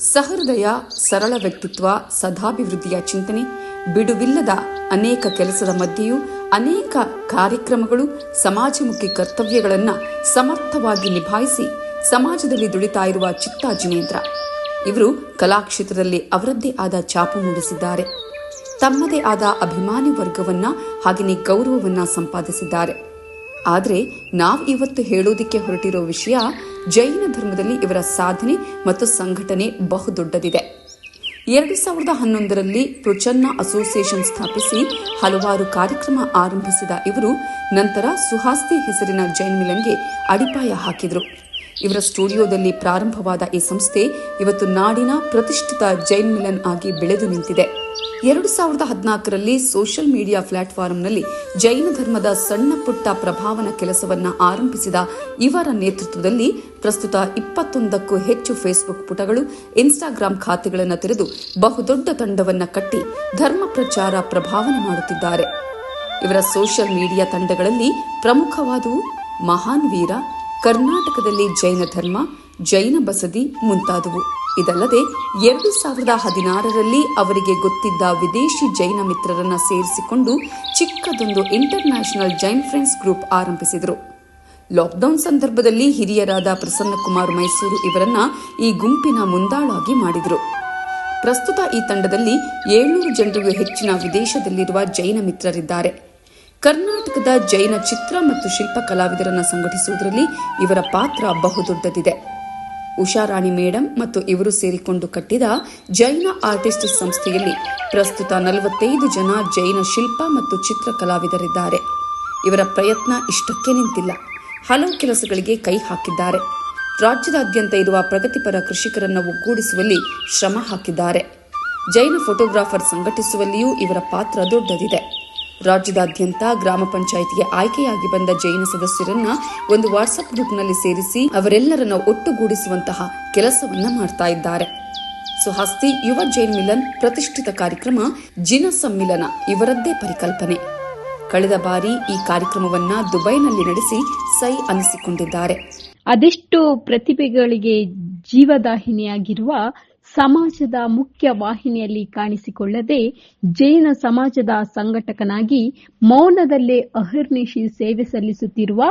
ಸಹೃದಯ, ಸರಳ ವ್ಯಕ್ತಿತ್ವ, ಸದಾಭಿವೃದ್ಧಿಯ ಚಿಂತನೆ, ಬಿಡುವಿಲ್ಲದ ಅನೇಕ ಕೆಲಸದ ಮಧ್ಯೆಯೂ ಅನೇಕ ಕಾರ್ಯಕ್ರಮಗಳು ಸಮಾಜಮುಖಿ ಕರ್ತವ್ಯಗಳನ್ನು ಸಮರ್ಥವಾಗಿ ನಿಭಾಯಿಸಿ ಸಮಾಜದಲ್ಲಿ ದುಡಿತಾ ಇರುವ ಚಿತ್ತಾ ಜಿನೇಂದ್ರ ಇವರು ಕಲಾಕ್ಷೇತ್ರದಲ್ಲಿ ಅವರದ್ದೇ ಆದ ಛಾಪು ಮೂಡಿಸಿದ್ದಾರೆ. ತಮ್ಮದೇ ಆದ ಅಭಿಮಾನಿ ವರ್ಗವನ್ನ ಹಾಗೆಯೇ ಗೌರವವನ್ನ ಸಂಪಾದಿಸಿದ್ದಾರೆ. ಆದರೆ ನಾವು ಇವತ್ತು ಹೇಳೋದಿಕ್ಕೆ ಹೊರಟಿರೋ ವಿಷಯ ಜೈನ ಧರ್ಮದಲ್ಲಿ ಇವರ ಸಾಧನೆ ಮತ್ತು ಸಂಘಟನೆ ಬಹುದೊಡ್ಡದಿದೆ. ಎರಡು ಸಾವಿರದ ಹನ್ನೊಂದರಲ್ಲಿ ಪ್ರಚನ್ನ ಅಸೋಸಿಯೇಷನ್ ಸ್ಥಾಪಿಸಿ ಹಲವಾರು ಕಾರ್ಯಕ್ರಮ ಆರಂಭಿಸಿದ ಇವರು ನಂತರ ಸುಹಾಸ್ತಿ ಹೆಸರಿನ ಜೈನ್ ಮಿಲನ್ಗೆ ಅಡಿಪಾಯ ಹಾಕಿದರು. ಇವರ ಸ್ಟುಡಿಯೋದಲ್ಲಿ ಪ್ರಾರಂಭವಾದ ಈ ಸಂಸ್ಥೆ ಇವತ್ತು ನಾಡಿನ ಪ್ರತಿಷ್ಠಿತ ಜೈನ್ ಮಿಲನ್ ಆಗಿ ಬೆಳೆದು ನಿಂತಿದೆ. ಎರಡು ಸಾವಿರದ ಹದಿನಾಲ್ಕರಲ್ಲಿ ಸೋಷಿಯಲ್ ಮೀಡಿಯಾ ಪ್ಲಾಟ್ಫಾರಂನಲ್ಲಿ ಜೈನ ಧರ್ಮದ ಸಣ್ಣ ಪುಟ್ಟ ಪ್ರಭಾವನ ಕೆಲಸವನ್ನ ಆರಂಭಿಸಿದ ಇವರ ನೇತೃತ್ವದಲ್ಲಿ ಪ್ರಸ್ತುತ ಇಪ್ಪತ್ತೊಂದಕ್ಕೂ ಹೆಚ್ಚು ಫೇಸ್ಬುಕ್ ಪುಟಗಳು ಇನ್ಸ್ಟಾಗ್ರಾಂ ಖಾತೆಗಳನ್ನು ತೆರೆದು ಬಹುದೊಡ್ಡ ತಂಡವನ್ನ ಕಟ್ಟಿ ಧರ್ಮ ಪ್ರಚಾರ ಪ್ರಭಾವನೆ ಮಾಡುತ್ತಿದ್ದಾರೆ. ಇವರ ಸೋಷಿಯಲ್ ಮೀಡಿಯಾ ತಂಡಗಳಲ್ಲಿ ಪ್ರಮುಖವಾದವು ಮಹಾನ್ ವೀರ ಕರ್ನಾಟಕದಲ್ಲಿ ಜೈನ ಧರ್ಮ, ಜೈನ ಬಸದಿ ಮುಂತಾದವು. ಇದಲ್ಲದೆ, ಎರಡು ಸಾವಿರದ ಹದಿನಾರರಲ್ಲಿ ಅವರಿಗೆ ಗೊತ್ತಿದ್ದ ವಿದೇಶಿ ಜೈನ ಮಿತ್ರರನ್ನ ಸೇರಿಸಿಕೊಂಡು ಚಿಕ್ಕದೊಂದು international Jain friends group ಆರಂಭಿಸಿದರು. ಲಾಕ್ಡೌನ್ ಸಂದರ್ಭದಲ್ಲಿ ಹಿರಿಯರಾದ ಪ್ರಸನ್ನಕುಮಾರ್ ಮೈಸೂರು ಇವರನ್ನ ಈ ಗುಂಪಿನ ಮುಂದಾಳಾಗಿ ಮಾಡಿದರು. ಪ್ರಸ್ತುತ ಈ ತಂಡದಲ್ಲಿ ಏಳ್ನೂರು ಜನರಿಗೂ ಹೆಚ್ಚಿನ ವಿದೇಶದಲ್ಲಿರುವ ಜೈನ ಮಿತ್ರರಿದ್ದಾರೆ. ಕರ್ನಾಟಕದ ಜೈನ ಚಿತ್ರ ಮತ್ತು ಶಿಲ್ಪ ಕಲಾವಿದರನ್ನು ಸಂಘಟಿಸುವುದರಲ್ಲಿ ಇವರ ಪಾತ್ರ ಬಹುದೊಡ್ಡದಿದೆ. ಉಷಾರಾಣಿ ಮೇಡಂ ಮತ್ತು ಇವರು ಸೇರಿಕೊಂಡು ಕಟ್ಟಿದ ಜೈನ ಆರ್ಟಿಸ್ಟ್ ಸಂಸ್ಥೆಯಲ್ಲಿ ಪ್ರಸ್ತುತ ನಲವತ್ತೈದು ಜನ ಜೈನ ಶಿಲ್ಪ ಮತ್ತು ಚಿತ್ರ ಕಲಾವಿದರಿದ್ದಾರೆ. ಇವರ ಪ್ರಯತ್ನ ಇಷ್ಟಕ್ಕೆ ನಿಂತಿಲ್ಲ. ಹಲವು ಕೆಲಸಗಳಿಗೆ ಕೈ ಹಾಕಿದ್ದಾರೆ. ರಾಜ್ಯದಾದ್ಯಂತ ಇರುವ ಪ್ರಗತಿಪರ ಕೃಷಿಕರನ್ನು ಒಗ್ಗೂಡಿಸುವಲ್ಲಿ ಶ್ರಮ ಹಾಕಿದ್ದಾರೆ. ಜೈನ ಫೋಟೋಗ್ರಾಫರ್ ಸಂಘಟಿಸುವಲ್ಲಿಯೂ ಇವರ ಪಾತ್ರ ದೊಡ್ಡದಿದೆ. ರಾಜ್ಯದಾದ್ಯಂತ ಗ್ರಾಮ ಪಂಚಾಯಿತಿಗೆ ಆಯ್ಕೆಯಾಗಿ ಬಂದ ಜೈನ ಸದಸ್ಯರನ್ನ ಒಂದು ವಾಟ್ಸ್ಆಪ್ ಗ್ರೂಪ್ನಲ್ಲಿ ಸೇರಿಸಿ ಅವರೆಲ್ಲರನ್ನ ಒಟ್ಟುಗೂಡಿಸುವಂತಹ ಕೆಲಸವನ್ನ ಮಾಡ್ತಾ ಇದ್ದಾರೆ. ಸುಹಸ್ತಿ ಯುವ ಜೈನ್ ಮಿಲನ್ ಪ್ರತಿಷ್ಠಿತ ಕಾರ್ಯಕ್ರಮ ಜಿನ ಸಮ್ಮಿಲನ ಇವರದ್ದೇ ಪರಿಕಲ್ಪನೆ. ಕಳೆದ ಬಾರಿ ಈ ಕಾರ್ಯಕ್ರಮವನ್ನ ದುಬೈನಲ್ಲಿ ನಡೆಸಿ ಸೈ ಅನಿಸಿಕೊಂಡಿದ್ದಾರೆ. ಅದೆಷ್ಟು ಪ್ರತಿಭೆಗಳಿಗೆ ಜೀವದಾಹಿನಿಯಾಗಿರುವ ಸಮಾಜದ ಮುಖ್ಯ ವಾಹಿನಿಯಲ್ಲಿ ಕಾಣಿಸಿಕೊಳ್ಳದೆ ಜೈನ ಸಮಾಜದ ಸಂಘಟಕನಾಗಿ ಮೌನದಲ್ಲೇ ಅಹರ್ನಿಶಿ ಸೇವೆ ಸಲ್ಲಿಸುತ್ತಿರುವ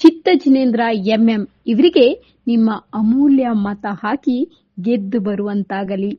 ಚಿತ್ತ ಜಿನೇಂದ್ರ ಎಂಎಂ ಇವರಿಗೆ ನಿಮ್ಮ ಅಮೂಲ್ಯ ಮತ ಹಾಕಿ ಗೆದ್ದು ಬರುವಂತಾಗಲಿ.